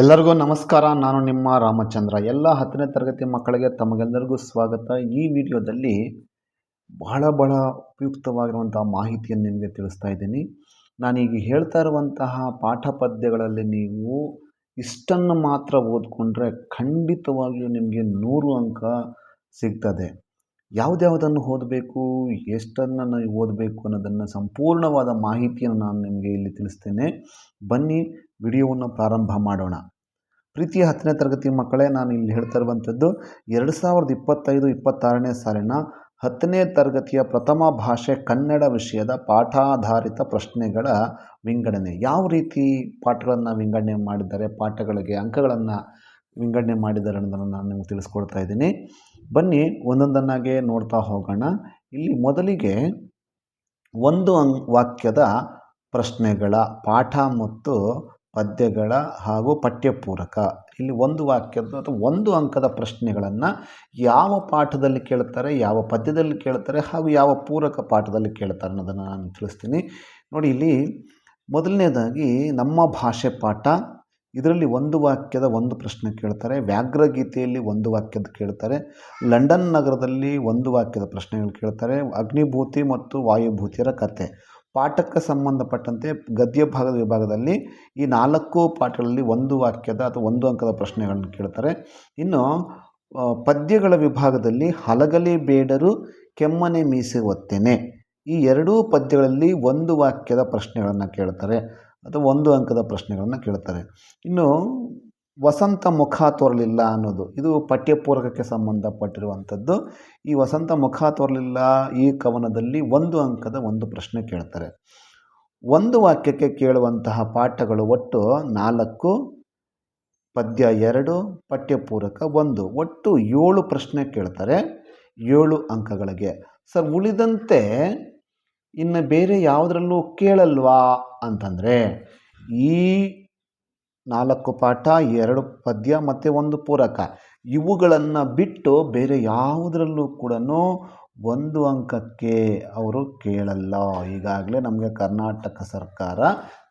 ಎಲ್ಲರಿಗೂ ನಮಸ್ಕಾರ. ನಾನು ನಿಮ್ಮ ರಾಮಚಂದ್ರ. ಎಲ್ಲ ಹತ್ತನೇ ತರಗತಿ ಮಕ್ಕಳಿಗೆ ತಮಗೆಲ್ಲರಿಗೂ ಸ್ವಾಗತ. ಈ ವಿಡಿಯೋದಲ್ಲಿ ಬಹಳ ಬಹಳ ಉಪಯುಕ್ತವಾಗಿರುವಂತಹ ಮಾಹಿತಿಯನ್ನು ನಿಮಗೆ ತಿಳಿಸ್ತಾ ಇದ್ದೀನಿ. ನಾನೀಗ ಹೇಳ್ತಾ ಇರುವಂತಹ ಪಾಠ ಪದ್ಯಗಳಲ್ಲಿ ನೀವು ಇಷ್ಟನ್ನು ಮಾತ್ರ ಓದ್ಕೊಂಡ್ರೆ ಖಂಡಿತವಾಗಿಯೂ ನಿಮಗೆ ನೂರು ಅಂಕ ಸಿಗ್ತದೆ. ಯಾವುದ್ಯಾವುದನ್ನು ಓದಬೇಕು, ಎಷ್ಟನ್ನು ನಾವು ಓದಬೇಕು ಅನ್ನೋದನ್ನು ಸಂಪೂರ್ಣವಾದ ಮಾಹಿತಿಯನ್ನು ನಾನು ನಿಮಗೆ ಇಲ್ಲಿ ತಿಳಿಸ್ತೇನೆ. ಬನ್ನಿ ವಿಡಿಯೋವನ್ನು ಪ್ರಾರಂಭ ಮಾಡೋಣ. ಪ್ರೀತಿಯ ಹತ್ತನೇ ತರಗತಿ ಮಕ್ಕಳೇ, ನಾನು ಇಲ್ಲಿ ಹೇಳ್ತಾ ಇರುವಂಥದ್ದು, ಎರಡು ಸಾವಿರದ ಇಪ್ಪತ್ತೈದು, ಇಪ್ಪತ್ತಾರನೇ ಸಾಲಿನ ಹತ್ತನೇ ತರಗತಿಯ ಪ್ರಥಮ ಭಾಷೆ ಕನ್ನಡ ವಿಷಯದ ಪಾಠಾಧಾರಿತ ಪ್ರಶ್ನೆಗಳ ವಿಂಗಡಣೆ. ಯಾವ ರೀತಿ ಪಾಠಗಳನ್ನು ವಿಂಗಡಣೆ ಮಾಡಿದ್ದಾರೆ, ಪಾಠಗಳಿಗೆ ಅಂಕಗಳನ್ನು ವಿಂಗಡಣೆ ಮಾಡಿದ್ದಾರೆ ಅನ್ನೋದನ್ನು ನಾನು ನಿಮಗೆ ತಿಳಿಸ್ಕೊಡ್ತಾ ಇದ್ದೀನಿ. ಬನ್ನಿ, ಒಂದೊಂದನ್ನಾಗೆ ನೋಡ್ತಾ ಹೋಗೋಣ. ಇಲ್ಲಿ ಮೊದಲಿಗೆ ಒಂದು ಅಂ ವಾಕ್ಯದ ಪ್ರಶ್ನೆಗಳ ಪಾಠ ಮತ್ತು ಪದ್ಯಗಳ ಹಾಗೂ ಪಠ್ಯಪೂರಕ. ಇಲ್ಲಿ ಒಂದು ವಾಕ್ಯದ ಅಥವಾ ಒಂದು ಅಂಕದ ಪ್ರಶ್ನೆಗಳನ್ನು ಯಾವ ಪಾಠದಲ್ಲಿ ಕೇಳ್ತಾರೆ, ಯಾವ ಪದ್ಯದಲ್ಲಿ ಕೇಳ್ತಾರೆ ಹಾಗೂ ಯಾವ ಪೂರಕ ಪಾಠದಲ್ಲಿ ಕೇಳ್ತಾರೆ ಅನ್ನೋದನ್ನು ನಾನು ತಿಳಿಸ್ತೀನಿ. ನೋಡಿ, ಇಲ್ಲಿ ಮೊದಲನೇದಾಗಿ ನಮ್ಮ ಭಾಷೆ ಪಾಠ. ಇದರಲ್ಲಿ ಒಂದು ವಾಕ್ಯದ ಒಂದು ಪ್ರಶ್ನೆ ಕೇಳ್ತಾರೆ, ವ್ಯಾಘ್ರಗೀತೆಯಲ್ಲಿ ಒಂದು ವಾಕ್ಯದ ಕೇಳ್ತಾರೆ, ಲಂಡನ್ ನಗರದಲ್ಲಿ ಒಂದು ವಾಕ್ಯದ ಪ್ರಶ್ನೆಗಳು ಕೇಳ್ತಾರೆ, ಅಗ್ನಿಭೂತಿ ಮತ್ತು ವಾಯುಭೂತಿಯರ ಕತೆ. ಪಾಠಕ್ಕೆ ಸಂಬಂಧಪಟ್ಟಂತೆ ಗದ್ಯ ಭಾಗದ ವಿಭಾಗದಲ್ಲಿ ಈ ನಾಲ್ಕು ಪಾಠಗಳಲ್ಲಿ ಒಂದು ವಾಕ್ಯದ ಅಥವಾ ಒಂದು ಅಂಕದ ಪ್ರಶ್ನೆಗಳನ್ನು ಕೇಳ್ತಾರೆ. ಇನ್ನು ಪದ್ಯಗಳ ವಿಭಾಗದಲ್ಲಿ ಹಲಗಲಿ ಬೇಡರು ಕೆಮ್ಮನೆ ಮೀಸೆ ಒತ್ತೇನೆ ಈ ಎರಡೂ ಪದ್ಯಗಳಲ್ಲಿ ಒಂದು ವಾಕ್ಯದ ಪ್ರಶ್ನೆಗಳನ್ನು ಕೇಳ್ತಾರೆ ಅಥವಾ ಒಂದು ಅಂಕದ ಪ್ರಶ್ನೆಗಳನ್ನು ಕೇಳ್ತಾರೆ. ಇನ್ನು ವಸಂತ ಮುಖ ತೋರಲಿಲ್ಲ ಅನ್ನೋದು. ಇದು ಪಠ್ಯಪೂರ್ವಕಕ್ಕೆ ಸಂಬಂಧಪಟ್ಟಿರುವಂಥದ್ದು. ಈ ವಸಂತ ಮುಖ ತೋರಲಿಲ್ಲ ಈ ಕವನದಲ್ಲಿ ಒಂದು ಅಂಕದ ಒಂದು ಪ್ರಶ್ನೆ ಕೇಳ್ತಾರೆ. ಒಂದು ವಾಕ್ಯಕ್ಕೆ ಕೇಳುವಂತಹ ಪಾಠಗಳು ಒಟ್ಟು ನಾಲ್ಕು, ಪದ್ಯ ಎರಡು, ಪಠ್ಯಪೂರಕ ಒಂದು. ಒಟ್ಟು ಏಳು ಪ್ರಶ್ನೆ ಕೇಳ್ತಾರೆ ಏಳು ಅಂಕಗಳಿಗೆ. ಸರ್, ಉಳಿದಂತೆ ಇನ್ನು ಬೇರೆ ಯಾವುದರಲ್ಲೂ ಕೇಳಲ್ವಾ ಅಂತಂದರೆ ಈ ನಾಲ್ಕು ಪಾಠ, ಎರಡು ಪದ್ಯ ಮತ್ತು ಒಂದು ಪೂರಕ. ಇವುಗಳನ್ನು ಬಿಟ್ಟು ಬೇರೆ ಯಾವುದರಲ್ಲೂ ಕೂಡ ಒಂದು ಅಂಕಕ್ಕೆ ಅವರು ಕೇಳಲ್ಲ. ಈಗಾಗಲೇ ನಮಗೆ ಕರ್ನಾಟಕ ಸರ್ಕಾರ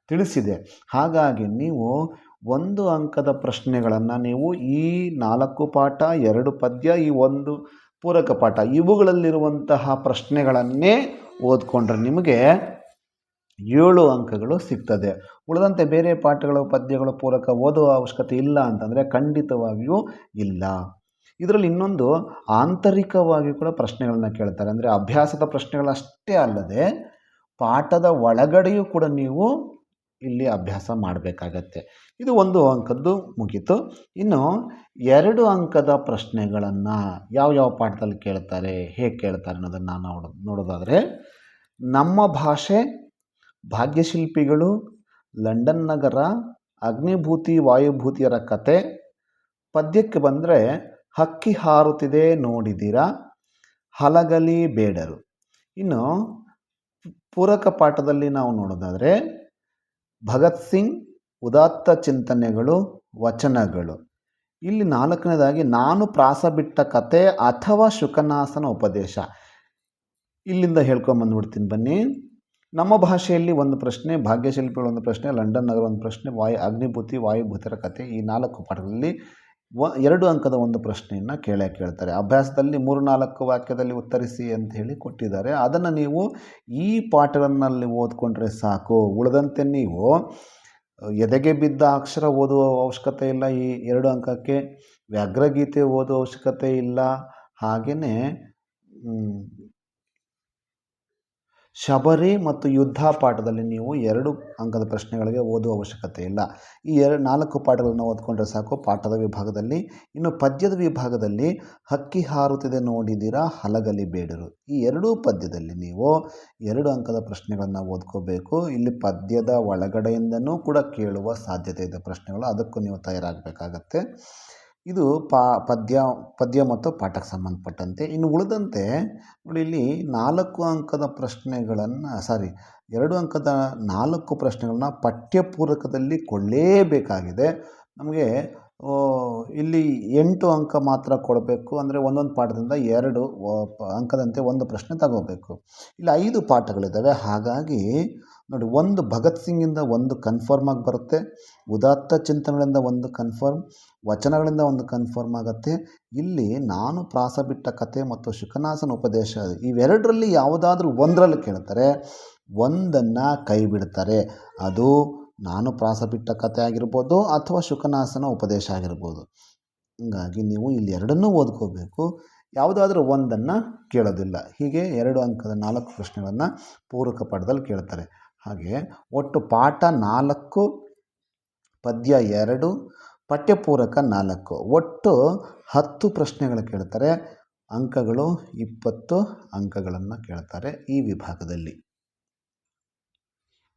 ತಿಳಿಸಿದೆ. ಹಾಗಾಗಿ ನೀವು ಒಂದು ಅಂಕದ ಪ್ರಶ್ನೆಗಳನ್ನು ನೀವು ಈ ನಾಲ್ಕು ಪಾಠ, ಎರಡು ಪದ್ಯ, ಈ ಒಂದು ಪೂರಕ ಪಾಠ ಇವುಗಳಲ್ಲಿರುವಂತಹ ಪ್ರಶ್ನೆಗಳನ್ನೇ ಓದ್ಕೊಂಡ್ರೆ ನಿಮಗೆ ಏಳು ಅಂಕಗಳು ಸಿಗ್ತದೆ. ಉಳಿದಂತೆ ಬೇರೆ ಪಾಠಗಳು, ಪದ್ಯಗಳು ಪೂರಕ ಓದುವ ಅವಶ್ಯಕತೆ ಇಲ್ಲ ಅಂತಂದರೆ ಖಂಡಿತವಾಗಿಯೂ ಇಲ್ಲ. ಇದರಲ್ಲಿ ಇನ್ನೊಂದು ಆಂತರಿಕವಾಗಿ ಕೂಡ ಪ್ರಶ್ನೆಗಳನ್ನ ಕೇಳ್ತಾರೆ. ಅಂದರೆ ಅಭ್ಯಾಸದ ಪ್ರಶ್ನೆಗಳಷ್ಟೇ ಅಲ್ಲದೆ ಪಾಠದ ಒಳಗಡೆಯೂ ಕೂಡ ನೀವು ಇಲ್ಲಿ ಅಭ್ಯಾಸ ಮಾಡಬೇಕಾಗತ್ತೆ. ಇದು ಒಂದು ಅಂಕದ್ದು ಮುಗೀತು. ಇನ್ನು ಎರಡು ಅಂಕದ ಪ್ರಶ್ನೆಗಳನ್ನು ಯಾವ ಯಾವ ಪಾಠದಲ್ಲಿ ಕೇಳ್ತಾರೆ, ಹೇಗೆ ಕೇಳ್ತಾರೆ ಅನ್ನೋದನ್ನು ನಾವು ನೋಡೋದಾದರೆ ನಮ್ಮ ಭಾಷೆ ಭಾಗ್ಯಶಿಲ್ಪಿಗಳು, ಲಂಡನ್ ನಗರ, ಅಗ್ನಿಭೂತಿ ವಾಯುಭೂತಿಯರ ಕತೆ. ಪದ್ಯಕ್ಕೆ ಬಂದರೆ, ಹಕ್ಕಿ ಹಾರುತ್ತಿದೆ ನೋಡಿದಿರ? ಹಲಗಲಿ ಬೇಡರು. ಇನ್ನು ಪೂರಕ ಪಾಠದಲ್ಲಿ ನಾವು ನೋಡೋದಾದರೆ, ಭಗತ್ ಸಿಂಗ್, ಉದಾತ್ತ ಚಿಂತನೆಗಳು, ವಚನಗಳು. ಇಲ್ಲಿ ನಾಲ್ಕನೇದಾಗಿ, ನಾನು ಪ್ರಾಸ ಬಿಟ್ಟ ಕತೆ ಅಥವಾ ಶುಕನಾಸನ ಉಪದೇಶ. ಇಲ್ಲಿಂದ ಹೇಳ್ಕೊಂಬಂದ್ಬಿಡ್ತೀನಿ ಬನ್ನಿ. ನಮ್ಮ ಭಾಷೆಯಲ್ಲಿ ಒಂದು ಪ್ರಶ್ನೆ, ಭಾಗ್ಯಶಿಲ್ಪಿಗಳ ಒಂದು ಪ್ರಶ್ನೆ, ಲಂಡನ್ ನಗರ ಒಂದು ಪ್ರಶ್ನೆ, ವಾಯು, ಅಗ್ನಿಭೂತಿ, ವಾಯುಭೂತರ ಕಥೆ ಈ ನಾಲ್ಕು ಪಾಠಗಳಲ್ಲಿ ವ, ಎರಡು ಅಂಕದ ಒಂದು ಪ್ರಶ್ನೆಯನ್ನು ಕೇಳೇ ಕೇಳ್ತಾರೆ. ಅಭ್ಯಾಸದಲ್ಲಿ ಮೂರು ನಾಲ್ಕು ವಾಕ್ಯದಲ್ಲಿ ಉತ್ತರಿಸಿ ಅಂತ ಹೇಳಿ ಕೊಟ್ಟಿದ್ದಾರೆ. ಅದನ್ನು ನೀವು ಈ ಪಾಠಗಳಲ್ಲಿ ಓದ್ಕೊಂಡ್ರೆ ಸಾಕು. ಉಳಿದಂತೆ ನೀವು ಎದೆಗೆ ಬಿದ್ದ ಅಕ್ಷರ ಓದುವ ಅವಶ್ಯಕತೆ ಇಲ್ಲ, ಈ ಎರಡು ಅಂಕಕ್ಕೆ ವ್ಯಾಘ್ರಗೀತೆ ಓದುವ ಅವಶ್ಯಕತೆ ಇಲ್ಲ. ಹಾಗೆಯೇ ಶಬರಿ ಮತ್ತು ಯುದ್ಧ ಪಾಠದಲ್ಲಿ ನೀವು ಎರಡು ಅಂಕದ ಪ್ರಶ್ನೆಗಳಿಗೆ ಓದುವ ಅವಶ್ಯಕತೆ ಇಲ್ಲ. ಈ ಎರಡು ನಾಲ್ಕು ಪಾಠಗಳನ್ನು ಓದ್ಕೊಂಡ್ರೆ ಸಾಕು. ಪಾಠದ ವಿಭಾಗದಲ್ಲಿ, ಇನ್ನು ಪದ್ಯದ ವಿಭಾಗದಲ್ಲಿ ಹಕ್ಕಿ ಹಾರುತ್ತಿದೆ ನೋಡಿದಿರಾ, ಹಲಗಲಿ ಬೇಡರು. ಈ ಎರಡೂ ಪದ್ಯದಲ್ಲಿ ನೀವು ಎರಡು ಅಂಕದ ಪ್ರಶ್ನೆಗಳನ್ನು ಓದ್ಕೋಬೇಕು. ಇಲ್ಲಿ ಪದ್ಯದ ಒಳಗಡೆಯಿಂದನೂ ಕೂಡ ಕೇಳುವ ಸಾಧ್ಯತೆ ಇದೆ ಪ್ರಶ್ನೆಗಳು. ಅದಕ್ಕೂ ನೀವು ತಯಾರಾಗಬೇಕಾಗತ್ತೆ. ಇದು ಪಾ, ಪದ್ಯ ಪದ್ಯ ಮತ್ತು ಪಾಠಕ್ಕೆ ಸಂಬಂಧಪಟ್ಟಂತೆ. ಇನ್ನು ಉಳಿದಂತೆ ನೋಡಿ ಇಲ್ಲಿ ನಾಲ್ಕು ಅಂಕದ ಪ್ರಶ್ನೆಗಳನ್ನು ಸಾರಿ ಎರಡು ಅಂಕದ ನಾಲ್ಕು ಪ್ರಶ್ನೆಗಳನ್ನ ಪಠ್ಯಪೂರಕದಲ್ಲಿ ಕೊಡಲೇಬೇಕಾಗಿದೆ. ನಮಗೆ ಇಲ್ಲಿ ಎಂಟು ಅಂಕ ಮಾತ್ರ ಕೊಡಬೇಕು. ಅಂದರೆ ಒಂದೊಂದು ಪಾಠದಿಂದ ಎರಡು ಅಂಕದಂತೆ ಒಂದು ಪ್ರಶ್ನೆ ತಗೋಬೇಕು. ಇಲ್ಲಿ ಐದು ಪಾಠಗಳಿದ್ದಾವೆ ಹಾಗಾಗಿ ನೋಡಿ, ಒಂದು ಭಗತ್ ಸಿಂಗಿಂದ ಒಂದು ಕನ್ಫರ್ಮ್ ಆಗಿ ಬರುತ್ತೆ. ಉದಾತ್ತ ಚಿಂತನೆಗಳಿಂದ ಒಂದು ಕನ್ಫರ್ಮ್ ವಚನಗಳಿಂದ ಒಂದು ಕನ್ಫರ್ಮ್ ಆಗುತ್ತೆ. ಇಲ್ಲಿ ನಾನು ಪ್ರಾಸ ಬಿಟ್ಟ ಕತೆ ಮತ್ತು ಶುಕನಾಸನ ಉಪದೇಶ ಇವೆರಡರಲ್ಲಿ ಯಾವುದಾದ್ರೂ ಒಂದರಲ್ಲಿ ಕೇಳ್ತಾರೆ, ಒಂದನ್ನು ಕೈ ಬಿಡ್ತಾರೆ ಅದು ನಾನು ಪ್ರಾಸ ಬಿಟ್ಟ ಕತೆ ಆಗಿರ್ಬೋದು ಅಥವಾ ಶುಕನಾಸನ ಉಪದೇಶ ಆಗಿರ್ಬೋದು. ಹೀಗಾಗಿ ನೀವು ಇಲ್ಲಿ ಎರಡನ್ನೂ ಓದ್ಕೋಬೇಕು. ಯಾವುದಾದ್ರೂ ಒಂದನ್ನು ಕೇಳೋದಿಲ್ಲ. ಹೀಗೆ ಎರಡು ಅಂಕದ ನಾಲ್ಕು ಪ್ರಶ್ನೆಗಳನ್ನು ಪೂರಕ ಪಾಠದಲ್ಲಿ ಕೇಳ್ತಾರೆ. ಹಾಗೆ ಒಟ್ಟು ಪಾಠ ನಾಲ್ಕು, ಪದ್ಯ ಎರಡು, ಪಠ್ಯಪೂರಕ ನಾಲ್ಕು. ಒಟ್ಟು ಹತ್ತು ಪ್ರಶ್ನೆಗಳು ಕೇಳ್ತಾರೆ. ಅಂಕಗಳು ಇಪ್ಪತ್ತು ಅಂಕಗಳನ್ನು ಕೇಳ್ತಾರೆ ಈ ವಿಭಾಗದಲ್ಲಿ.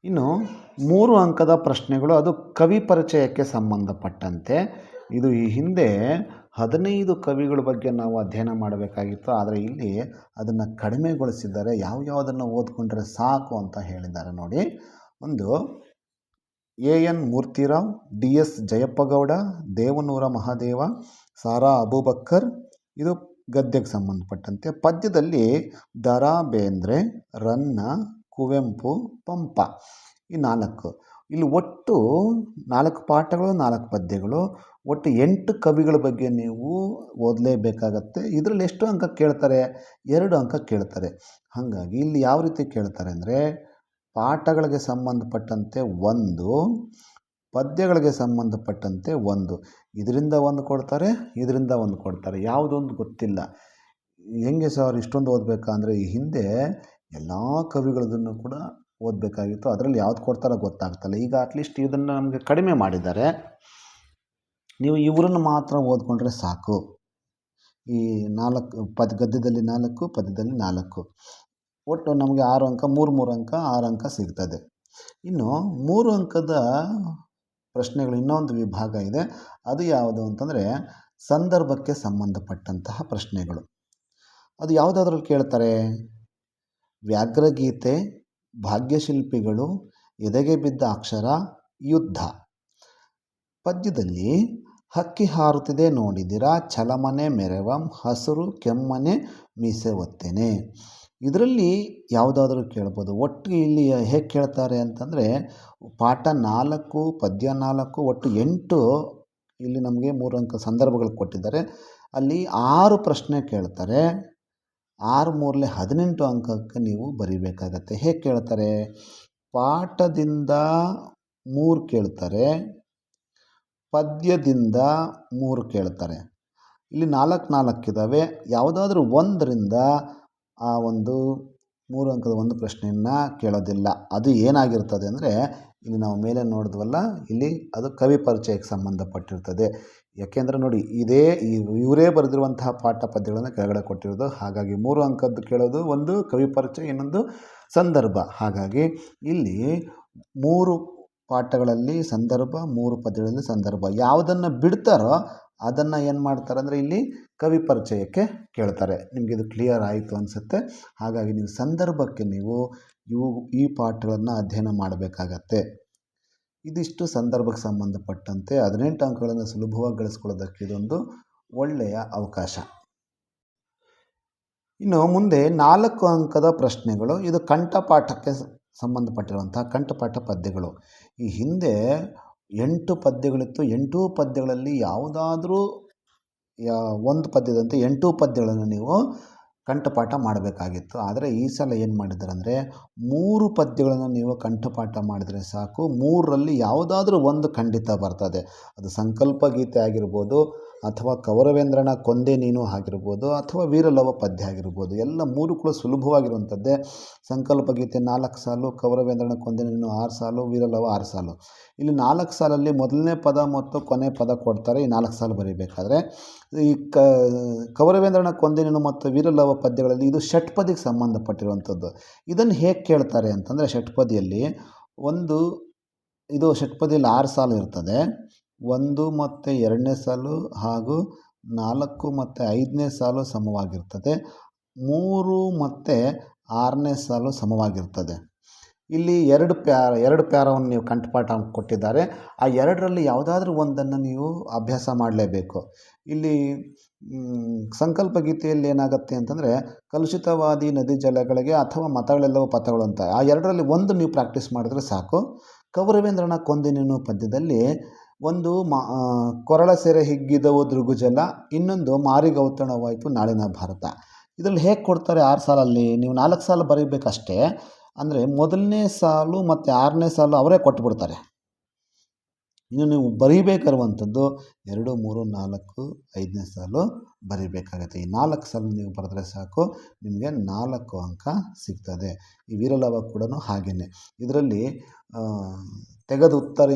ಇನ್ನು ಮೂರು ಅಂಕದ ಪ್ರಶ್ನೆಗಳು ಅದು ಕವಿ ಪರಿಚಯಕ್ಕೆ ಸಂಬಂಧಪಟ್ಟಂತೆ. ಇದು ಈ ಹಿಂದೆ ಹದಿನೈದು ಕವಿಗಳ ಬಗ್ಗೆ ನಾವು ಅಧ್ಯಯನ ಮಾಡಬೇಕಾಗಿತ್ತು, ಆದರೆ ಇಲ್ಲಿ ಅದನ್ನು ಕಡಿಮೆಗೊಳಿಸಿದ್ದಾರೆ. ಯಾವ ಯಾವುದನ್ನು ಓದ್ಕೊಂಡ್ರೆ ಸಾಕು ಅಂತ ಹೇಳಿದ್ದಾರೆ ನೋಡಿ. ಒಂದು, A N Murthy Rao, D S Jayappa Gowda, Devanur Mahadeva, Sara Abubakkar, ಇದು ಗದ್ಯಕ್ಕೆ ಸಂಬಂಧಪಟ್ಟಂತೆ. ಪದ್ಯದಲ್ಲಿ ದರಾ ಬೇಂದ್ರೆ, ರನ್ನ, ಕುವೆಂಪು, ಪಂಪ ಈ ನಾಲ್ಕು. ಇಲ್ಲಿ ಒಟ್ಟು ನಾಲ್ಕು ಪಾಠಗಳು, ನಾಲ್ಕು ಪದ್ಯಗಳು, ಒಟ್ಟು ಎಂಟು ಕವಿಗಳ ಬಗ್ಗೆ ನೀವು ಓದಲೇಬೇಕಾಗತ್ತೆ. ಇದರಲ್ಲಿ ಎಷ್ಟು ಅಂಕ ಕೇಳ್ತಾರೆ? ಎರಡು ಅಂಕ ಕೇಳ್ತಾರೆ. ಹಾಗಾಗಿ ಇಲ್ಲಿ ಯಾವ ರೀತಿ ಕೇಳ್ತಾರೆ ಅಂದರೆ, ಪಾಠಗಳಿಗೆ ಸಂಬಂಧಪಟ್ಟಂತೆ ಒಂದು, ಪದ್ಯಗಳಿಗೆ ಸಂಬಂಧಪಟ್ಟಂತೆ ಒಂದು. ಇದರಿಂದ ಒಂದು ಕೊಡ್ತಾರೆ, ಇದರಿಂದ ಒಂದು ಕೊಡ್ತಾರೆ. ಯಾವುದೊಂದು ಗೊತ್ತಿಲ್ಲ. ಹೆಂಗೆ ಸರ್ ಇಷ್ಟೊಂದು ಓದಬೇಕಂದ್ರೆ ಈ ಹಿಂದೆ ಎಲ್ಲ ಕವಿಗಳದನ್ನು ಕೂಡ ಓದಬೇಕಾಗಿತ್ತು. ಅದರಲ್ಲಿ ಯಾವ್ದು ಕೊಡ್ತಾರೋ ಗೊತ್ತಾಗ್ತಲ್ಲ. ಈಗ ಅಟ್ಲೀಸ್ಟ್ ಇದನ್ನು ನಮಗೆ ಕಡಿಮೆ ಮಾಡಿದ್ದಾರೆ. ನೀವು ಇವರನ್ನು ಮಾತ್ರ ಓದ್ಕೊಂಡ್ರೆ ಸಾಕು. ಈ ನಾಲ್ಕು, ಪದ, ಗದ್ಯದಲ್ಲಿ ನಾಲ್ಕು, ಪದ್ಯದಲ್ಲಿ ನಾಲ್ಕು. ಒಟ್ಟು ನಮಗೆ ಆರು ಅಂಕ, ಮೂರು ಮೂರು ಅಂಕ, ಆರು ಅಂಕ ಸಿಗ್ತದೆ. ಇನ್ನು ಮೂರು ಅಂಕದ ಪ್ರಶ್ನೆಗಳು ಇನ್ನೊಂದು ವಿಭಾಗ ಇದೆ. ಅದು ಯಾವುದು ಅಂತಂದರೆ ಸಂದರ್ಭಕ್ಕೆ ಸಂಬಂಧಪಟ್ಟಂತಹ ಪ್ರಶ್ನೆಗಳು. ಅದು ಯಾವುದಾದ್ರಲ್ಲಿ ಕೇಳ್ತಾರೆ. ವ್ಯಾಘ್ರಗೀತೆ ಭಾಗ್ಯಶಿಲ್ಪಿಗಳು, ಎದೆಗೆ ಬಿದ್ದ ಅಕ್ಷರ, ಯುದ್ಧ. ಪದ್ಯದಲ್ಲಿ, ಹಕ್ಕಿ ಹಾರುತ್ತಿದೆ ನೋಡಿದಿರಾ, ಛಲಮನೆ ಮೆರವಂ, ಹಸಿರು ಕೆಮ್ಮನೆ ಮೀಸೆ ಒತ್ತೇನೆ. ಇದರಲ್ಲಿ ಯಾವುದಾದ್ರೂ ಕೇಳ್ಬೋದು? ಒಟ್ಟು ಇಲ್ಲಿ ಹೇಗೆ ಕೇಳ್ತಾರೆ ಅಂತಂದರೆ, ಪಾಠ ನಾಲ್ಕು, ಪದ್ಯ ನಾಲ್ಕು, ಒಟ್ಟು ಎಂಟು ಇಲ್ಲಿ ನಮಗೆ ಮೂರು ಅಂಕ ಸಂದರ್ಭಗಳು ಕೊಟ್ಟಿದ್ದಾರೆ. ಅಲ್ಲಿ ಆರು ಪ್ರಶ್ನೆ ಕೇಳ್ತಾರೆ. ಆರು ಮೂರಲೆ ಹದಿನೆಂಟು ಅಂಕಕ್ಕೆ ನೀವು ಬರಿಬೇಕಾಗತ್ತೆ. ಹೇಗೆ ಕೇಳ್ತಾರೆ? ಪಾಠದಿಂದ ಮೂರು ಕೇಳ್ತಾರೆ, ಪದ್ಯದಿಂದ ಮೂರು ಕೇಳ್ತಾರೆ. ಇಲ್ಲಿ ನಾಲ್ಕು ನಾಲ್ಕು ಇದ್ದಾವೆ ಯಾವುದಾದ್ರೂ ಒಂದರಿಂದ ಆ ಒಂದು ಮೂರು ಅಂಕದ ಒಂದು ಪ್ರಶ್ನೆಯನ್ನು ಕೇಳೋದಿಲ್ಲ. ಅದು ಏನಾಗಿರ್ತದೆ ಅಂದರೆ, ಇಲ್ಲಿ ನಾವು ಮೇಲೆ ನೋಡಿದ್ವಲ್ಲ, ಇಲ್ಲಿ ಅದು ಕವಿ ಪರಿಚಯಕ್ಕೆ ಸಂಬಂಧಪಟ್ಟಿರ್ತದೆ. ಯಾಕೆಂದರೆ ನೋಡಿ, ಇದೇ ಇವರೇ ಬರೆದಿರುವಂತಹ ಪಾಠ ಪದ್ಯಗಳನ್ನು ಕೆಳಗಡೆ ಕೊಟ್ಟಿರೋದು. ಹಾಗಾಗಿ ಮೂರು ಅಂಕದ್ದು ಕೇಳೋದು ಒಂದು, ಕವಿ ಪರಿಚಯ ಇನ್ನೊಂದು ಸಂದರ್ಭ. ಹಾಗಾಗಿ ಇಲ್ಲಿ ಮೂರು ಪಾಠಗಳಲ್ಲಿ ಸಂದರ್ಭ, ಮೂರು ಪದ್ಯಗಳಲ್ಲಿ ಸಂದರ್ಭ. ಯಾವುದನ್ನು ಬಿಡ್ತಾರೋ ಅದನ್ನು ಏನು ಮಾಡ್ತಾರೆ ಅಂದರೆ ಇಲ್ಲಿ ಕವಿ ಪರಿಚಯಕ್ಕೆ ಕೇಳ್ತಾರೆ. ನಿಮಗೆ ಇದು ಕ್ಲಿಯರ್ ಆಯಿತು ಅನಿಸುತ್ತೆ. ಹಾಗಾಗಿ ನೀವು ಸಂದರ್ಭಕ್ಕೆ ನೀವು ಇವು ಈ ಪಾಠಗಳನ್ನು ಅಧ್ಯಯನ ಮಾಡಬೇಕಾಗತ್ತೆ. ಇದಿಷ್ಟು ಸಂದರ್ಭಕ್ಕೆ ಸಂಬಂಧಪಟ್ಟಂತೆ ಹದಿನೆಂಟು ಅಂಕಗಳನ್ನು ಸುಲಭವಾಗಿ ಗಳಿಸ್ಕೊಳ್ಳೋದಕ್ಕೆ ಇದೊಂದು ಒಳ್ಳೆಯ ಅವಕಾಶ. ಇನ್ನು ಮುಂದೆ ನಾಲ್ಕು ಅಂಕದ ಪ್ರಶ್ನೆಗಳು, ಇದು ಕಂಠಪಾಠಕ್ಕೆ ಸಂಬಂಧಪಟ್ಟಿರುವಂತಹ ಕಂಠಪಾಠ ಪದ್ಯಗಳು. ಈ ಹಿಂದೆ ಎಂಟು ಪದ್ಯಗಳಿತ್ತು, ಎಂಟು ಪದ್ಯಗಳಲ್ಲಿ ಯಾವುದಾದ್ರೂ ಒಂದು ಪದ್ಯದಂತೆ ಎಂಟು ಪದ್ಯಗಳನ್ನು ನೀವು ಕಂಠಪಾಠ ಮಾಡಬೇಕಾಗಿತ್ತು. ಆದರೆ ಈ ಸಲ ಏನು ಮಾಡಿದ್ದಾರೆ ಅಂದರೆ ಮೂರು ಪದ್ಯಗಳನ್ನು ನೀವು ಕಂಠಪಾಠ ಮಾಡಿದರೆ ಸಾಕು. ಮೂರರಲ್ಲಿ ಯಾವುದಾದ್ರೂ ಒಂದು ಖಂಡಿತ ಬರ್ತದೆ. ಅದು ಸಂಕಲ್ಪ ಗೀತೆ ಆಗಿರ್ಬೋದು ಅಥವಾ ಕೌರವೇಂದ್ರನ ಕೊಂದೆ ನೀನು ಆಗಿರ್ಬೋದು ಅಥವಾ ವೀರಲವ ಪದ್ಯ ಆಗಿರ್ಬೋದು, ಎಲ್ಲ ಮೂರು ಕೂಡ ಸುಲಭವಾಗಿರುವಂಥದ್ದೇ. ಸಂಕಲ್ಪ ಗೀತೆ ನಾಲ್ಕು ಸಾಲು, ಕೌರವೇಂದ್ರನ ಕೊಂದೆ ನೀನು ಆರು ಸಾಲು, ವೀರಲವ ಆರು ಸಾಲು. ಇಲ್ಲಿ ನಾಲ್ಕು ಸಾಲಲ್ಲಿ ಮೊದಲನೇ ಪದ ಮತ್ತು ಕೊನೆ ಪದ ಕೊಡ್ತಾರೆ, ಈ ನಾಲ್ಕು ಸಾಲು ಬರೀಬೇಕಾದ್ರೆ. ಈ ಕ, ಕೌರವೇಂದ್ರನ ನೀನು ಮತ್ತು ವೀರಲವ ಪದ್ಯಗಳಲ್ಲಿ ಇದು ಷಟ್ಪದಿಗೆ ಸಂಬಂಧಪಟ್ಟಿರುವಂಥದ್ದು. ಇದನ್ನು ಹೇಗೆ ಕೇಳ್ತಾರೆ ಅಂತಂದರೆ, ಷಟ್ಪದಿಯಲ್ಲಿ ಒಂದು, ಇದು ಷಟ್ಪದಿಯಲ್ಲಿ ಆರು ಸಾಲು ಇರ್ತದೆ. ಒಂದು ಮತ್ತು ಎರಡನೇ ಸಾಲು ಹಾಗೂ ನಾಲ್ಕು ಮತ್ತು ಐದನೇ ಸಾಲು ಸಮವಾಗಿರ್ತದೆ. ಮೂರು ಮತ್ತು ಆರನೇ ಸಾಲು ಸಮವಾಗಿರ್ತದೆ. ಇಲ್ಲಿ ಎರಡು ಪ್ಯಾರ, ಎರಡು ಪ್ಯಾರವನ್ನು ನೀವು ಕಂಠಪಾಠ ಕೊಟ್ಟಿದ್ದಾರೆ. ಆ ಎರಡರಲ್ಲಿ ಯಾವುದಾದ್ರೂ ಒಂದನ್ನು ನೀವು ಅಭ್ಯಾಸ ಮಾಡಲೇಬೇಕು. ಇಲ್ಲಿ ಸಂಕಲ್ಪ ಗೀತೆಯಲ್ಲಿ ಏನಾಗುತ್ತೆ ಅಂತಂದರೆ, ಕಲುಷಿತವಾದಿ ನದಿ ಜಲಗಳಿಗೆ ಅಥವಾ ಮತಗಳೆಲ್ಲವೂ ಪಥಗಳು ಅಂತ ಆ ಎರಡರಲ್ಲಿ ಒಂದು ನೀವು ಪ್ರಾಕ್ಟೀಸ್ ಮಾಡಿದ್ರೆ ಸಾಕು. ಕೌರವೇಂದ್ರನ ಕೊಂದಿನ ಪದ್ಯದಲ್ಲಿ ಒಂದು ಮಾ ಕೊರಳ ಸೆರೆ ಹಿಗ್ಗಿದವು ದೃಗುಜಲ ಇನ್ನೊಂದು ಮಾರಿಗೌತಣವಾಯಿತು ನಾಳಿನ ಭಾರತ. ಇದರಲ್ಲಿ ಹೇಗೆ ಕೊಡ್ತಾರೆ ಆರು ಸಾಲಲ್ಲಿ? ನೀವು ನಾಲ್ಕು ಸಾಲು ಬರೀಬೇಕಷ್ಟೇ. ಅಂದರೆ ಮೊದಲನೇ ಸಾಲು ಮತ್ತು ಆರನೇ ಸಾಲು ಅವರೇ ಕೊಟ್ಬಿಡ್ತಾರೆ. ಇನ್ನು ನೀವು ಬರೀಬೇಕಿರುವಂಥದ್ದು ಎರಡು, ಮೂರು, ನಾಲ್ಕು, ಐದನೇ ಸಾಲು ಬರೀಬೇಕಾಗತ್ತೆ. ಈ ನಾಲ್ಕು ಸಾಲು ನೀವು ಬರೆದ್ರೆ ಸಾಕು, ನಿಮಗೆ ನಾಲ್ಕು ಅಂಕ ಸಿಗ್ತದೆ. ಈ ವೀರಲವ ಕೂಡ ಹಾಗೆಯೇ ಇದರಲ್ಲಿ ತೆಗೆದು ಉತ್ತರ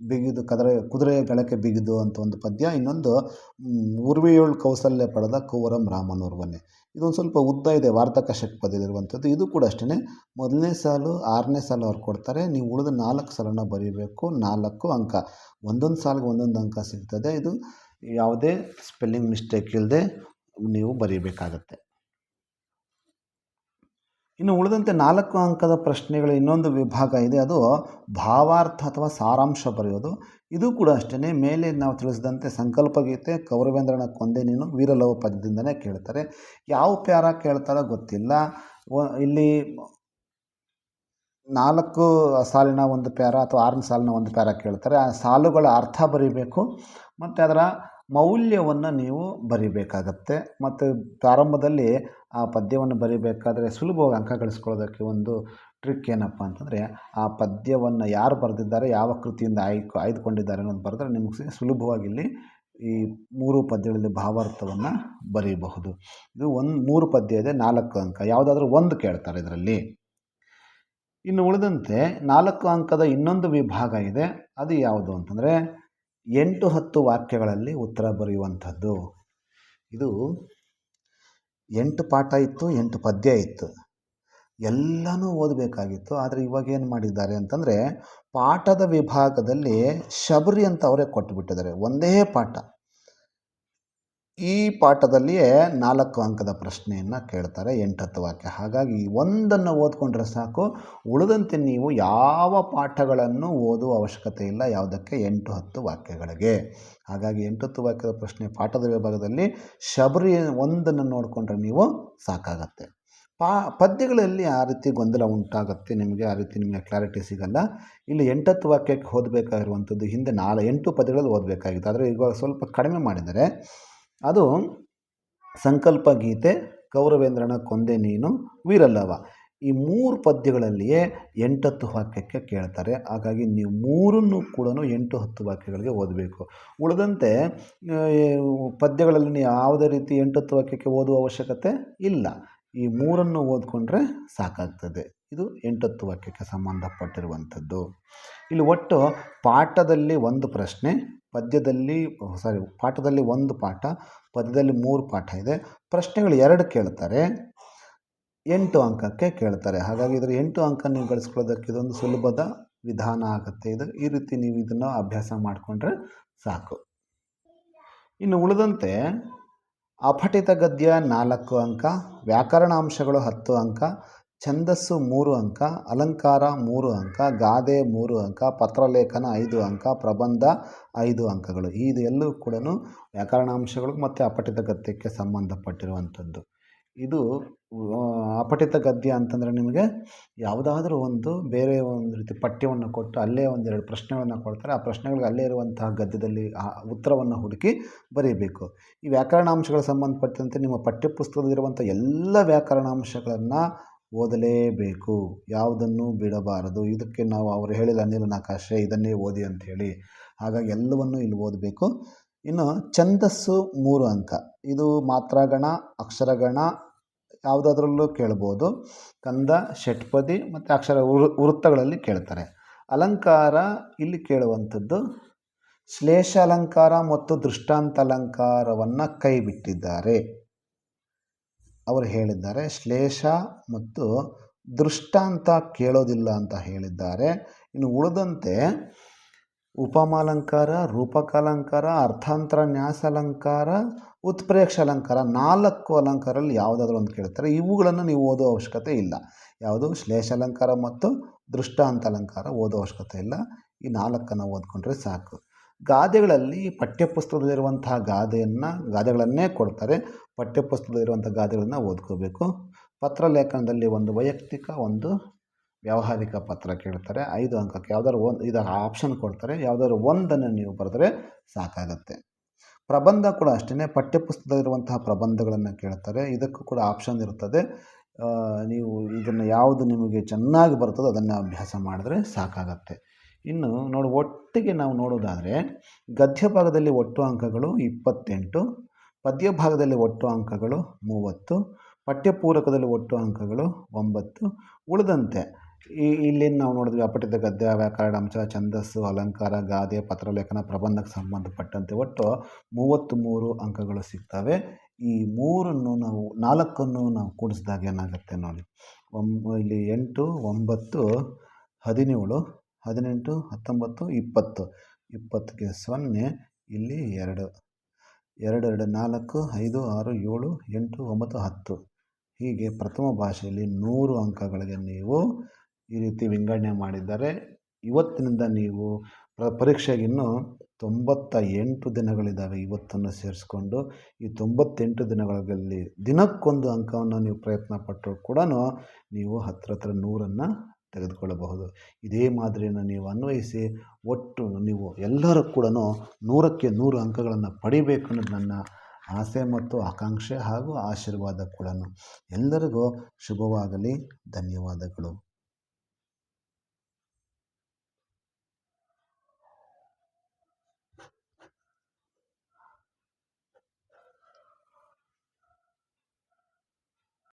ಬಿಗಿದು ಕದರೆ ಕುದುರೆಯ ಗಳಕ್ಕೆ ಬಿಗಿದು ಅಂತ ಒಂದು ಪದ್ಯ. ಇನ್ನೊಂದು ಉರ್ವಿಯೋಳ್ ಕೌಸಲ್ಯ ಪಡೆದ ಕುವರಂ ರಾಮನೋರ್ವನೆ ಇದೊಂದು ಸ್ವಲ್ಪ ಉದ್ದ ಇದೆ, ವಾರ್ತಕ ಷಟ್ಪದಿಲಿರುವಂಥದ್ದು ಇದು ಕೂಡ ಅಷ್ಟೇ ಮೊದಲನೇ ಸಾಲು, ಆರನೇ ಸಾಲು ಅವ್ರು ಕೊಡ್ತಾರೆ. ನೀವು ಉಳಿದ ನಾಲ್ಕು ಸಾಲನ್ನು ಬರೀಬೇಕು, ನಾಲ್ಕು ಅಂಕ. ಒಂದೊಂದು ಸಾಲಿಗೆ ಒಂದೊಂದು ಅಂಕ ಸಿಗ್ತದೆ. ಇದು ಯಾವುದೇ ಸ್ಪೆಲ್ಲಿಂಗ್ ಮಿಸ್ಟೇಕ್ ಇಲ್ಲದೆ ನೀವು ಬರೀಬೇಕಾಗತ್ತೆ. ಇನ್ನು ಉಳಿದಂತೆ ನಾಲ್ಕು ಅಂಕದ ಪ್ರಶ್ನೆಗಳ ಇನ್ನೊಂದು ವಿಭಾಗ ಇದೆ. ಅದು ಭಾವಾರ್ಥ ಅಥವಾ ಸಾರಾಂಶ ಬರೆಯೋದು. ಇದು ಕೂಡ ಅಷ್ಟೇ ಮೇಲೆ ನಾವು ತಿಳಿಸಿದಂತೆ ಸಂಕಲ್ಪಗೀತೆ, ಕೌರವೇಂದ್ರನ ಕೊಂದೆ ನೀನು ವೀರಲವ ಪದ್ಯದಿಂದನೇ ಕೇಳ್ತಾರೆ. ಯಾವ ಪ್ಯಾರ ಕೇಳ್ತಾರೋ ಗೊತ್ತಿಲ್ಲ. ಇಲ್ಲಿ ನಾಲ್ಕು ಸಾಲಿನ ಒಂದು ಪ್ಯಾರ ಅಥವಾ ಆರನೇ ಸಾಲಿನ ಒಂದು ಪ್ಯಾರ ಕೇಳ್ತಾರೆ. ಆ ಸಾಲುಗಳ ಅರ್ಥ ಬರೀಬೇಕು. ಮತ್ತು ಅದರ ಮೌಲ್ಯವನ್ನು ನೀವು ಬರಿಬೇಕಾಗತ್ತೆ. ಮತ್ತು ಪ್ರಾರಂಭದಲ್ಲಿ ಆ ಪದ್ಯವನ್ನು ಬರಿಬೇಕಾದ್ರೆ ಸುಲಭವಾಗಿ ಅಂಕ ಗಳಿಸ್ಕೊಳ್ಳೋದಕ್ಕೆ ಒಂದು ಟ್ರಿಕ್ ಏನಪ್ಪ ಅಂತಂದರೆ, ಆ ಪದ್ಯವನ್ನು ಯಾರು ಬರೆದಿದ್ದಾರೆ, ಯಾವ ಕೃತಿಯಿಂದ ಆಯ್ಕೆ, ಆಯ್ದುಕೊಂಡಿದ್ದಾರೆ ಅನ್ನೋದು ಬರೆದ್ರೆ ನಿಮಗೆ ಸುಲಭವಾಗಿ ಇಲ್ಲಿ ಈ ಮೂರು ಪದ್ಯಗಳಲ್ಲಿ ಭಾವಾರ್ಥವನ್ನು ಬರೀಬಹುದು. ಇದು ಒಂದು, ಮೂರು ಪದ್ಯ ಇದೆ, ನಾಲ್ಕು ಅಂಕ. ಯಾವುದಾದ್ರೂ ಒಂದು ಕೇಳ್ತಾರೆ ಇದರಲ್ಲಿ. ಇನ್ನು ಉಳಿದಂತೆ ನಾಲ್ಕು ಅಂಕದ ಇನ್ನೊಂದು ವಿಭಾಗ ಇದೆ, ಅದು ಯಾವುದು ಅಂತಂದರೆ, ಎಂಟು ಹತ್ತು ವಾಕ್ಯಗಳಲ್ಲಿ ಉತ್ತರ ಬರೆಯುವಂಥದ್ದು. ಇದು ಎಂಟು ಪಾಠ ಇತ್ತು, ಎಂಟು ಪದ್ಯ ಇತ್ತು. ಎಲ್ಲನೂ ಓದಬೇಕಾಗಿತ್ತು. ಆದರೆ ಇವಾಗ ಏನು ಮಾಡಿದ್ದಾರೆ ಅಂತಂದರೆ ಪಾಠದ ವಿಭಾಗದಲ್ಲಿ ಶಬರಿ ಅಂತ ಅವರೇ ಕೊಟ್ಟುಬಿಟ್ಟಿದ್ದಾರೆ ಒಂದೇ ಪಾಠ. ಈ ಪಾಠದಲ್ಲಿಯೇ ನಾಲ್ಕು ಅಂಕದ ಪ್ರಶ್ನೆಯನ್ನು ಕೇಳ್ತಾರೆ ಎಂಟತ್ತು ವಾಕ್ಯ. ಹಾಗಾಗಿ ಒಂದನ್ನು ಓದ್ಕೊಂಡ್ರೆ ಸಾಕು, ಉಳಿದಂತೆ ನೀವು ಯಾವ ಪಾಠಗಳನ್ನು ಓದುವ ಅವಶ್ಯಕತೆ ಇಲ್ಲ, ಯಾವುದಕ್ಕೆ? ಎಂಟು ಹತ್ತು ವಾಕ್ಯಗಳಿಗೆ. ಹಾಗಾಗಿ ಎಂಟು ಹತ್ತು ವಾಕ್ಯದ ಪ್ರಶ್ನೆ ಪಾಠದ ವಿಭಾಗದಲ್ಲಿ ಶಬರಿ ಒಂದನ್ನು ನೋಡಿಕೊಂಡ್ರೆ ನೀವು ಸಾಕಾಗತ್ತೆ. ಪಾ, ಪದ್ಯಗಳಲ್ಲಿ ಆ ರೀತಿ ಗೊಂದಲ ಉಂಟಾಗುತ್ತೆ, ನಿಮಗೆ ಆ ರೀತಿ ನಿಮಗೆ ಕ್ಲಾರಿಟಿ ಸಿಗಲ್ಲ. ಇಲ್ಲಿ ಎಂಟತ್ತು ವಾಕ್ಯಕ್ಕೆ ಓದಬೇಕಾಗಿರುವಂಥದ್ದು ಹಿಂದೆ ನಾಲ್ಕು ಎಂಟು ಪದ್ಯಗಳಲ್ಲಿ ಓದಬೇಕಾಗಿತ್ತು. ಆದರೆ ಇವಾಗ ಸ್ವಲ್ಪ ಕಡಿಮೆ ಮಾಡಿದರೆ ಅದು ಸಂಕಲ್ಪ ಗೀತೆ, ಕೌರವೇಂದ್ರನ ಕೊಂದೆ ನೀನು, ವೀರಲ್ಲವ. ಈ ಮೂರು ಪದ್ಯಗಳಲ್ಲಿಯೇ ಎಂಟತ್ತು ವಾಕ್ಯಕ್ಕೆ ಕೇಳ್ತಾರೆ. ಹಾಗಾಗಿ ನೀವು ಮೂರನ್ನು ಕೂಡ ಎಂಟು ಹತ್ತು ವಾಕ್ಯಗಳಿಗೆ ಓದಬೇಕು. ಉಳಿದಂತೆ ಪದ್ಯಗಳಲ್ಲಿ ನೀವು ಯಾವುದೇ ರೀತಿ ಎಂಟತ್ತು ವಾಕ್ಯಕ್ಕೆ ಓದುವ ಅವಶ್ಯಕತೆ ಇಲ್ಲ. ಈ ಮೂರನ್ನು ಓದ್ಕೊಂಡ್ರೆ ಸಾಕಾಗ್ತದೆ. ಇದು ಎಂಟತ್ತು ವಾಕ್ಯಕ್ಕೆ ಸಂಬಂಧಪಟ್ಟಿರುವಂಥದ್ದು. ಇಲ್ಲಿ ಒಟ್ಟು ಪಾಠದಲ್ಲಿ ಒಂದು ಪ್ರಶ್ನೆ ಪದ್ಯದಲ್ಲಿ, ಸಾರಿ, ಪಾಠದಲ್ಲಿ ಒಂದು ಪಾಠ, ಪದ್ಯದಲ್ಲಿ ಮೂರು ಪಾಠ ಇದೆ. ಪ್ರಶ್ನೆಗಳು ಎರಡು ಕೇಳ್ತಾರೆ, ಎಂಟು ಅಂಕಕ್ಕೆ ಕೇಳ್ತಾರೆ. ಹಾಗಾಗಿ ಇದರ ಎಂಟು ಅಂಕ ನೀವು ಗಳಿಸ್ಕೊಳ್ಳೋದಕ್ಕೆ ಇದೊಂದು ಸುಲಭದ ವಿಧಾನ ಆಗುತ್ತೆ. ಇದು ಈ ರೀತಿ ನೀವು ಇದನ್ನು ಅಭ್ಯಾಸ ಮಾಡಿಕೊಂಡ್ರೆ ಸಾಕು. ಇನ್ನು ಉಳಿದಂತೆ ಅಪಠಿತ ಗದ್ಯ ನಾಲ್ಕು ಅಂಕ ವ್ಯಾಕರಣ ಅಂಶಗಳು ಹತ್ತು ಅಂಕ ಛಂದಸ್ಸು ಮೂರು ಅಂಕ, ಅಲಂಕಾರ ಮೂರು ಅಂಕ, ಗಾದೆ ಮೂರು ಅಂಕ, ಪತ್ರಲೇಖನ ಐದು ಅಂಕ, ಪ್ರಬಂಧ ಐದು ಅಂಕಗಳು. ಇದು ಎಲ್ಲೂ ಕೂಡ ವ್ಯಾಕರಣಾಂಶಗಳು ಮತ್ತು ಅಪಠಿತ ಗದ್ಯಕ್ಕೆ ಸಂಬಂಧಪಟ್ಟಿರುವಂಥದ್ದು. ಇದು ಅಪಠಿತ ಗದ್ಯ ಅಂತಂದರೆ ನಿಮಗೆ ಯಾವುದಾದ್ರೂ ಒಂದು ಬೇರೆ ಒಂದು ರೀತಿ ಪಠ್ಯವನ್ನು ಕೊಟ್ಟು ಅಲ್ಲೇ ಒಂದೆರಡು ಪ್ರಶ್ನೆಗಳನ್ನು ಕೊಡ್ತಾರೆ. ಆ ಪ್ರಶ್ನೆಗಳಿಗೆ ಅಲ್ಲೇ ಇರುವಂತಹ ಗದ್ಯದಲ್ಲಿ ಆ ಉತ್ತರವನ್ನು ಹುಡುಕಿ ಬರೀಬೇಕು. ಈ ವ್ಯಾಕರಣಾಂಶಗಳ ಸಂಬಂಧಪಟ್ಟಂತೆ ನಿಮ್ಮ ಪಠ್ಯಪುಸ್ತಕದಲ್ಲಿರುವಂಥ ಎಲ್ಲ ವ್ಯಾಕರಣಾಂಶಗಳನ್ನು ಓದಲೇಬೇಕು. ಯಾವುದನ್ನು ಬಿಡಬಾರದು. ಇದಕ್ಕೆ ನಾವು ಅವರು ಹೇಳಿದ ನೀಲನಕಾಶೆ ಇದನ್ನೇ ಓದಿ ಅಂತ ಹೇಳಿ ಹಾಗಾಗಿ ಎಲ್ಲವನ್ನು ಇಲ್ಲಿ ಓದಬೇಕು. ಇನ್ನು ಛಂದಸ್ಸು ಮೂರು ಅಂಕ. ಇದು ಮಾತ್ರಾಗಣ, ಅಕ್ಷರಗಣ ಯಾವುದಾದ್ರಲ್ಲೂ ಕೇಳ್ಬೋದು. ಕಂದ, ಷಟ್ಪದಿ ಮತ್ತು ಅಕ್ಷರ ವೃತ್ತಗಳಲ್ಲಿ ಕೇಳ್ತಾರೆ. ಅಲಂಕಾರ ಇಲ್ಲಿ ಕೇಳುವಂಥದ್ದು. ಶ್ಲೇಷ ಅಲಂಕಾರ ಮತ್ತು ದೃಷ್ಟಾಂತ ಅಲಂಕಾರವನ್ನು ಕೈ ಬಿಟ್ಟಿದ್ದಾರೆ ಅವರು ಹೇಳಿದ್ದಾರೆ. ಶ್ಲೇಷ ಮತ್ತು ದೃಷ್ಟಾಂತ ಕೇಳೋದಿಲ್ಲ ಅಂತ ಹೇಳಿದ್ದಾರೆ. ಇನ್ನು ಉಳಿದಂತೆ ಉಪಮಾಲಂಕಾರ, ರೂಪಕಾಲಂಕಾರ, ಅರ್ಥಾಂತರ, ನ್ಯಾಸಾಲಂಕಾರ ಉತ್ಪ್ರೇಕ್ಷ ಅಲಂಕಾರ ನಾಲ್ಕು ಅಲಂಕಾರಲ್ಲಿ ಯಾವುದಾದ್ರೂ ಒಂದು ಕೇಳ್ತಾರೆ. ಇವುಗಳನ್ನು ನೀವು ಓದೋ ಅವಶ್ಯಕತೆ ಇಲ್ಲ. ಯಾವುದು? ಶ್ಲೇಷಾಲಂಕಾರ ಮತ್ತು ದೃಷ್ಟಾಂತ ಅಲಂಕಾರ ಓದೋ ಅವಶ್ಯಕತೆ ಇಲ್ಲ. ಈ ನಾಲ್ಕನ್ನು ಓದ್ಕೊಂಡ್ರೆ ಸಾಕು. ಗಾದೆಗಳಲ್ಲಿ ಪಠ್ಯಪುಸ್ತಕದಲ್ಲಿರುವಂತಹ ಗಾದೆಯನ್ನು ಗಾದೆಗಳನ್ನೇ ಕೊಡ್ತಾರೆ. ಪಠ್ಯಪುಸ್ತಕದಲ್ಲಿರುವಂಥ ಗಾದೆಗಳನ್ನು ಓದ್ಕೋಬೇಕು. ಪತ್ರಲೇಖನದಲ್ಲಿ ಒಂದು ವೈಯಕ್ತಿಕ, ಒಂದು ವ್ಯಾವಹಾರಿಕ ಪತ್ರ ಕೇಳ್ತಾರೆ. ಐದು ಅಂಕಕ್ಕೆ ಯಾವ್ದಾದ್ರು ಒಂದು ಇದು ಆಪ್ಷನ್ ಕೊಡ್ತಾರೆ. ಯಾವ್ದಾದ್ರು ಒಂದನ್ನು ನೀವು ಬರೆದ್ರೆ ಸಾಕಾಗತ್ತೆ. ಪ್ರಬಂಧ ಕೂಡ ಅಷ್ಟೇ ಪಠ್ಯಪುಸ್ತಕದಲ್ಲಿರುವಂತಹ ಪ್ರಬಂಧಗಳನ್ನು ಕೇಳ್ತಾರೆ. ಇದಕ್ಕೂ ಕೂಡ ಆಪ್ಷನ್ ಇರ್ತದೆ ನೀವು ಇದನ್ನು ಯಾವುದು ನಿಮಗೆ ಚೆನ್ನಾಗಿ ಬರ್ತದೋ ಅದನ್ನು ಅಭ್ಯಾಸ ಮಾಡಿದ್ರೆ ಸಾಕಾಗತ್ತೆ. ಇನ್ನು ನೋಡಿ, ಒಟ್ಟಿಗೆ ನಾವು ನೋಡೋದಾದರೆ ಗದ್ಯ ಭಾಗದಲ್ಲಿ ಒಟ್ಟು ಅಂಕಗಳು ಇಪ್ಪತ್ತೆಂಟು, ಪದ್ಯ ಭಾಗದಲ್ಲಿ ಒಟ್ಟು ಅಂಕಗಳು ಮೂವತ್ತು, ಪಠ್ಯಪೂರಕದಲ್ಲಿ ಒಟ್ಟು ಅಂಕಗಳು ಒಂಬತ್ತು. ಉಳಿದಂತೆ ಈ ಇಲ್ಲಿ ನಾವು ನೋಡಿದ್ವಿ, ಅಪಠಿತ ಗದ್ಯ ವ್ಯಾಕರಣಾಂಶ ಛಂದಸ್ಸು, ಅಲಂಕಾರ, ಗಾದೆ ಪತ್ರಲೇಖನ ಪ್ರಬಂಧಕ್ಕೆ ಸಂಬಂಧಪಟ್ಟಂತೆ ಒಟ್ಟು ಮೂವತ್ತು ಮೂರು ಅಂಕಗಳು ಸಿಗ್ತವೆ. ಈ ಮೂರನ್ನು ನಾವು, ನಾಲ್ಕನ್ನು ನಾವು ಕೂಡಿಸಿದಾಗ ಏನಾಗುತ್ತೆ ನೋಡಿ. ಒಂಬ ಇಲ್ಲಿ ಎಂಟು, ಒಂಬತ್ತು, ಹದಿನೇಳು ಹದಿನೆಂಟು, ಹತ್ತೊಂಬತ್ತು, ಇಪ್ಪತ್ತು. ಇಪ್ಪತ್ತಕ್ಕೆ ಸೊನ್ನೆ, ಇಲ್ಲಿ ಎರಡು. ಎರಡು ಎರಡು, ನಾಲ್ಕು, ಐದು, ಆರು, ಏಳು, ಎಂಟು, ಒಂಬತ್ತು, ಹತ್ತು. ಹೀಗೆ ಪ್ರಥಮ ಭಾಷೆಯಲ್ಲಿ ನೂರು ಅಂಕಗಳಿಗೆ ನೀವು ಈ ರೀತಿ ವಿಂಗಡಣೆ ಮಾಡಿದ್ದಾರೆ ಇವತ್ತಿನಿಂದ ನೀವು ಪ್ರ ಪರೀಕ್ಷೆಗಿನ್ನೂ ತೊಂಬತ್ತ ಎಂಟು ದಿನಗಳಿದ್ದಾವೆ ಇವತ್ತನ್ನು ಸೇರಿಸ್ಕೊಂಡು. ಈ ತೊಂಬತ್ತೆಂಟು ದಿನಗಳಲ್ಲಿ ದಿನಕ್ಕೊಂದು ಅಂಕವನ್ನು ನೀವು ಪ್ರಯತ್ನ ಪಟ್ಟರು ಕೂಡ ನೀವು ಹತ್ರ ಹತ್ರ ನೂರನ್ನು ತೆಗೆದುಕೊಳ್ಳಬಹುದು. ಇದೇ ಮಾದರಿಯನ್ನು ನೀವು ಅನ್ವಯಿಸಿ ಒಟ್ಟು ನೀವು ಎಲ್ಲರೂ ಕೂಡ ನೂರಕ್ಕೆ ನೂರು ಅಂಕಗಳನ್ನು ಪಡಿಬೇಕು ಅನ್ನೋದು ನನ್ನ ಆಸೆ ಮತ್ತು ಆಕಾಂಕ್ಷೆ ಹಾಗೂ ಆಶೀರ್ವಾದ ಕೂಡ ಎಲ್ಲರಿಗೂ ಶುಭವಾಗಲಿ. ಧನ್ಯವಾದಗಳು.